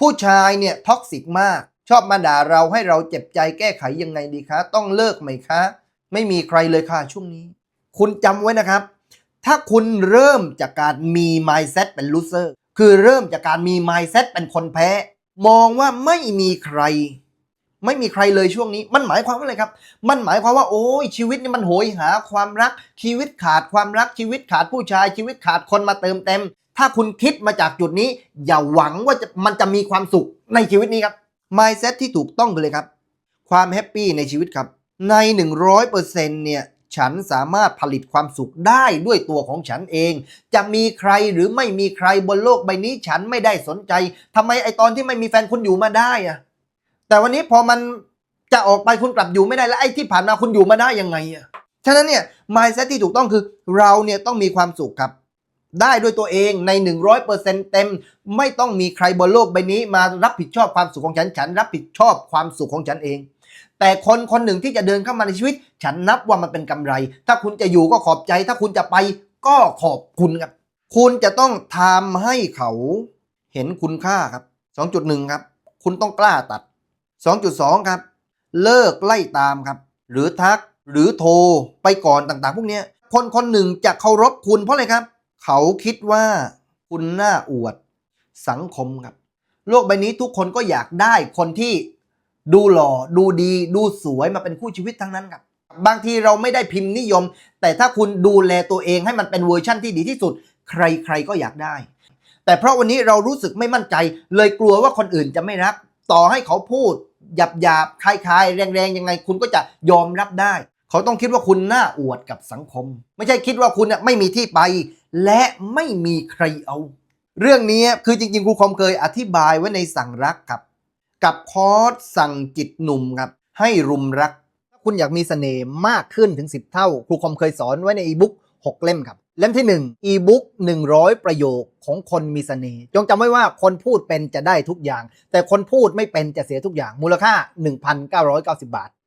ผู้ชายเนี่ยท็อกซิกมาก ชอบมาด่าเราให้เราเจ็บใจแก้ไขยังไงดีคะ ต้องเลิกไหมคะ ไม่มีใครเลยค่ะช่วงนี้ คุณจำไว้นะครับ ถ้าคุณเริ่มจากการมี mindset เป็น loser คือเริ่มจากการมี mindset เป็นคนแพ้ มองว่าไม่มีใคร ไม่มีใครเลยช่วงนี้ มันหมายความว่าอะไรครับ มันหมายความว่า โอ้ยชีวิตนี่มันโหยหาความรัก ชีวิตขาดความรักชีวิตขาดผู้ชายชีวิตขาดคนมาเติมเต็ม ถ้าคุณคิดมาจากจุดนี้ อย่าหวังว่ามันจะมีความสุขในชีวิตนี้ครับ mindset ที่ถูกต้องเลยครับ ความแฮปปี้ในชีวิตครับ ใน 100%เนี่ยฉันสามารถผลิตความสุขได้ด้วยตัวของฉันเอง จะมีใครหรือไม่มีใครบนโลกใบนี้ฉันไม่ได้สนใจทำไมไอตอนที่ไม่มีแฟนคุณอยู่มาได้อะแต่วันนี้พอมันจะออกไปคุณกลับอยู่ไม่ได้แล้วไอ้ที่ผ่านมาคุณอยู่มาได้ยังไงอะฉะนั้นเนี่ย mindset ที่ถูกต้องคือเราเนี่ยต้องมีความสุขครับ ได้ด้วยตัวเองใน 100%เต็ม ไม่ต้องมีใครบนโลกใบนี้มารับผิดชอบความสุขของฉัน ฉันรับผิดชอบความสุขของฉันเอง แต่คนคนหนึ่งที่จะเดินเข้ามาในชีวิต ฉันนับว่ามันเป็นกำไร ถ้าคุณจะอยู่ก็ขอบใจ ถ้าคุณจะไปก็ขอบคุณครับ คุณจะต้องทำให้เขาเห็นคุณค่าครับ 2.1 ครับ คุณต้องกล้าตัด 2.2 ครับ เลิกไล่ตามครับ หรือทักหรือโทรไปก่อนต่างๆ พวกนี้คนคนหนึ่งจะเคารพคุณเพราะอะไรครับ เขาคิดว่าคุณน่าอวดสังคมครับ โลกใบนี้ทุกคนก็อยากได้คนที่ดูหล่อ ดูดี ดูสวยมาเป็นคู่ชีวิตทั้งนั้นครับ บางทีเราไม่ได้พิมพ์นิยม แต่ถ้าคุณดูแลตัวเองให้มันเป็นเวอร์ชั่นที่ดีที่สุด ใครๆก็อยากได้ แต่เพราะวันนี้เรารู้สึกไม่มั่นใจ เลยกลัวว่าคนอื่นจะไม่รัก ต่อให้เขาพูดหยาบหยาบๆคลายๆ แรงๆยังไงคุณก็จะยอมรับได้ เขาต้องคิดว่าคุณน่าอวดกับสังคม ไม่ใช่คิดว่าคุณน่ะไม่มีที่ไป และไม่มีใครเอา เรื่องนี้คือจริงๆ ครูคอมเคยอธิบายไว้ในสั่งรักครับ กับคอร์สสั่งจิตหนุ่มครับให้รุมรัก ถ้าคุณอยากมีเสน่ห์มากขึ้นถึง 10 เท่า ครูคอมเคยสอนไว้ในอีบุ๊ก6เล่มครับ เล่มที่1อีบุ๊ก100 ประโยคของคนมีเสน่ห์จงจำไว้ว่าคนพูดเป็นจะได้ทุกอย่าง แต่คนพูดไม่เป็นจะเสียทุกอย่างมูลค่า 1,990 บาท